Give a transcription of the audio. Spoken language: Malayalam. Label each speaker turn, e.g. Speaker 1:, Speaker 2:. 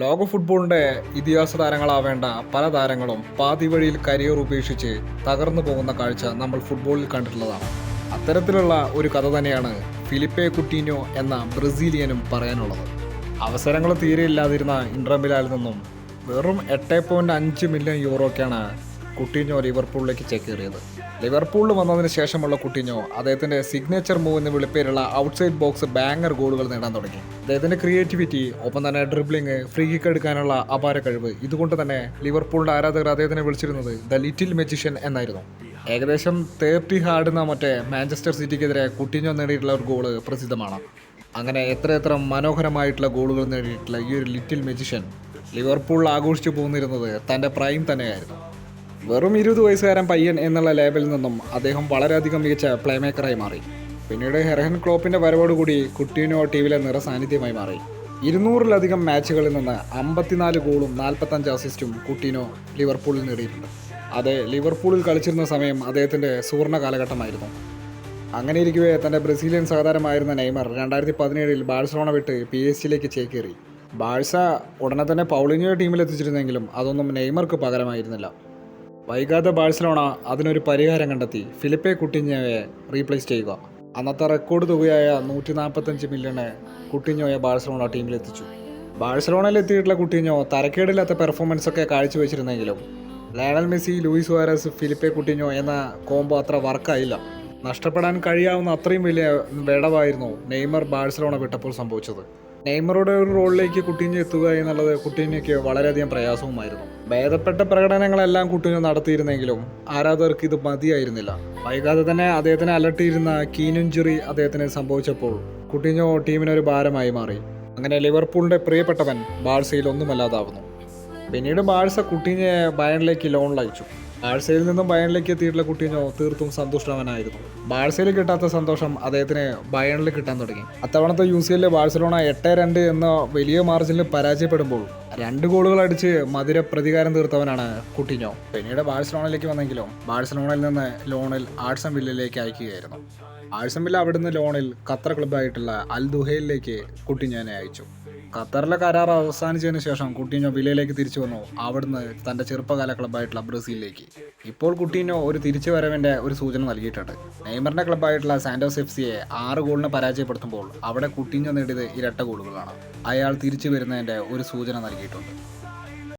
Speaker 1: ലോക ഫുട്ബോളിന്റെ ഇതിഹാസ താരങ്ങളാവേണ്ട പല താരങ്ങളും പാതി വഴിയിൽ കരിയർ ഉപേക്ഷിച്ച് തകർന്നു പോകുന്ന കാഴ്ച നമ്മൾ ഫുട്ബോളിൽ കണ്ടിട്ടുള്ളതാണ്. അത്തരത്തിലുള്ള ഒരു കഥ തന്നെയാണ് ഫിലിപ്പെ കുട്ടീനോ എന്ന ബ്രസീലിയനും പറയാനുള്ളത്. അവസരങ്ങൾ തീരെ ഇല്ലാതിരുന്ന ഇൻട്രമിലാൽ നിന്നും വെറും എട്ട് പോയിന്റ് അഞ്ച് മില്യൺ യൂറോക്കാണ് കുട്ടീഞ്ഞോ ലിവർപൂളിലേക്ക് ചേക്കേറിയത്. ലിവർപൂളിൽ വന്നതിന് ശേഷമുള്ള കുട്ടിഞ്ഞോ അദ്ദേഹത്തിന്റെ സിഗ്നേച്ചർ മൂവ് എന്ന് വിളിപ്പേരുള്ള ഔട്ട്സൈഡ് ബോക്സ് ബാങ്കർ ഗോളുകൾ നേടാൻ തുടങ്ങി. അദ്ദേഹത്തിന്റെ ക്രിയേറ്റിവിറ്റി ഒപ്പം തന്നെ ഡ്രിബ്ലിംഗ് ഫ്രീ കിക്ക് എടുക്കാനുള്ള അപാര കഴിവ് ഇതുകൊണ്ട് തന്നെ ലിവർപൂളിന്റെ ആരാധകർ അദ്ദേഹത്തിനെ വിളിച്ചിരുന്നത് ദ ലിറ്റിൽ മെജിഷ്യൻ എന്നായിരുന്നു. ഏകദേശം തേർട്ടി ഹാർഡെന്ന മറ്റേ മാഞ്ചസ്റ്റർ സിറ്റിക്കെതിരെ കുട്ടിഞ്ഞോ നേടിയിട്ടുള്ള ഒരു ഗോൾ പ്രസിദ്ധമാണ്. അങ്ങനെ എത്രയെത്ര മനോഹരമായിട്ടുള്ള ഗോളുകൾ നേടിയിട്ടുള്ള ഈ ഒരു ലിറ്റിൽ മെജിഷ്യൻ ലിവർപൂളിൽ ആഘോഷിച്ചു പോന്നിരുന്നത് തന്റെ പ്രൈം തന്നെയായിരുന്നു. വെറും ഇരുപത് വയസ്സുകാരൻ പയ്യൻ എന്നുള്ള ലേബലിൽ നിന്നും അദ്ദേഹം വളരെയധികം മികച്ച പ്ലേ മേക്കറായി മാറി. പിന്നീട് ഹെർഹൻ ക്ലോപ്പിന്റെ വരവോടുകൂടി കുട്ടീനോ ടീമിലെ നിറസാന്നിധ്യമായി മാറി. ഇരുന്നൂറിലധികം മാച്ചുകളിൽ നിന്ന് അമ്പത്തിനാല് ഗോളും നാൽപ്പത്തഞ്ച് അസിസ്റ്റും കുട്ടീനോ ലിവർപൂളിൽ നേടിയിട്ടുണ്ട്. അത് ലിവർപൂളിൽ കളിച്ചിരുന്ന സമയം അദ്ദേഹത്തിന്റെ സുവർണ കാലഘട്ടമായിരുന്നു. അങ്ങനെ ഇരിക്കവേ തന്റെ ബ്രസീലിയൻ സഹതാരമായിരുന്ന നെയ്മർ രണ്ടായിരത്തി പതിനേഴിൽ ബാഴ്സലോണ വിട്ട് പി എസ് സിയിലേക്ക് ചേക്കേറി. ബാഴ്സ ഉടനെ തന്നെ പൗളിനിയോ ടീമിലെത്തിച്ചിരുന്നെങ്കിലും അതൊന്നും നെയ്മർക്ക് പകരമായിരുന്നില്ല. വൈകാതെ ബാഴ്സലോണ അതിനൊരു പരിഹാരം കണ്ടെത്തി. ഫിലിപ്പെ കുട്ടിഞ്ഞോയെ റീപ്ലേസ് ചെയ്യുക. അന്നത്തെ റെക്കോർഡ് തുകയായ നൂറ്റി നാൽപ്പത്തഞ്ച് മില്യണ് കുട്ടിഞ്ഞോയെ ബാഴ്സലോണ ടീമിലെത്തിച്ചു ബാഴ്സലോണയിൽ എത്തിയിട്ടുള്ള കുട്ടിഞ്ഞോ തരക്കേടില്ലാത്ത പെർഫോമൻസ് ഒക്കെ കാഴ്ചവെച്ചിരുന്നെങ്കിലും Lionel Messi Luis Suarez Philippe Coutinho എന്ന കോംബോ അത്ര വർക്കായില്ല നഷ്ടപ്പെടാൻ കഴിയാവുന്ന അത്രയും വലിയ വിടവായിരുന്നു നെയ്മർ ബാഴ്സലോണ വിട്ടപ്പോൾ സംഭവിച്ചത്. നെയ്മറുടെ ഒരു റോളിലേക്ക് കുട്ടീഞ്ഞ് എത്തുക എന്നുള്ളത് കുട്ടീനൊക്കെ വളരെയധികം പ്രയാസവുമായിരുന്നു. ഭേദപ്പെട്ട പ്രകടനങ്ങളെല്ലാം കുട്ടീനെ നടത്തിയിരുന്നെങ്കിലും ആരാധകർക്ക് ഇത് മതിയായിരുന്നില്ല. വൈകാതെ തന്നെ അദ്ദേഹത്തിനെ അലട്ടിയിരുന്ന കീനുഞ്ചുറി അദ്ദേഹത്തിന് സംഭവിച്ചപ്പോൾ കുട്ടീഞ്ഞോ ടീമിനൊരു ഭാരമായി മാറി. അങ്ങനെ ലിവർപൂളിന്റെ പ്രിയപ്പെട്ടവൻ ബാഴ്സയിൽ ഒന്നുമല്ലാതാവുന്നു. പിന്നീട് ബാഴ്സ കുട്ടീഞ്ഞെ ബയണിലേക്ക് ലോണിൽ അയച്ചു ബാഴ്സയിൽ നിന്നും ബയണിലേക്ക് എത്തിയിട്ടുള്ള കുട്ടീഞ്ഞോ തീർത്തും സന്തുഷ്ടവനായിരുന്നു. ബാഴ്സയിൽ കിട്ടാത്ത സന്തോഷം അദ്ദേഹത്തിന് ബയണിൽ കിട്ടാൻ തുടങ്ങി. അത്തവണത്തെ യു സി എല്ലിൽ ബാഴ്സലോണ എട്ട് രണ്ട് എന്ന വലിയ മാർജിനിൽ പരാജയപ്പെടുമ്പോൾ രണ്ട് ഗോളുകൾ അടിച്ച് മധുര പ്രതികാരം തീർത്തവനാണ് കുട്ടിഞ്ഞോ. പിന്നീട് ബാഴ്സലോണയിലേക്ക് വന്നെങ്കിലും ബാഴ്സലോണയിൽ നിന്ന് ലോണിൽ ആഴ്സൺ വില്ലിലേക്ക് അയക്കുകയായിരുന്നു. ആഴ്സൺ വില്ല അവിടുന്ന് ലോണിൽ ഖത്തർ ക്ലബ്ബായിട്ടുള്ള അൽ ദുഹയിലേക്ക് കുട്ടിഞ്ഞോനെ അയച്ചു. ഖത്തറിലെ കരാർ അവസാനിച്ചതിന് ശേഷം കുട്ടീഞ്ഞോ വിലയിലേക്ക് തിരിച്ചു വന്നു. അവിടുന്ന് തന്റെ ചെറുപ്പകാല ക്ലബ്ബായിട്ടുള്ള ബ്രസീലിലേക്ക്. ഇപ്പോൾ കുട്ടീഞ്ഞോ ഒരു തിരിച്ചു വരവിന്റെ ഒരു സൂചന നൽകിയിട്ടുണ്ട്. നെയ്മറിന്റെ ക്ലബ്ബായിട്ടുള്ള സാന്റോസ് എഫ് സിയെ ആറ് ഗോളിന് പരാജയപ്പെടുത്തുമ്പോൾ അവിടെ കുട്ടീഞ്ഞോ നേടിയത് ഇരട്ട ഗോളുകളാണ്. അയാൾ തിരിച്ചു വരുന്നതിന്റെ ഒരു സൂചന നൽകിയിട്ടുണ്ട്.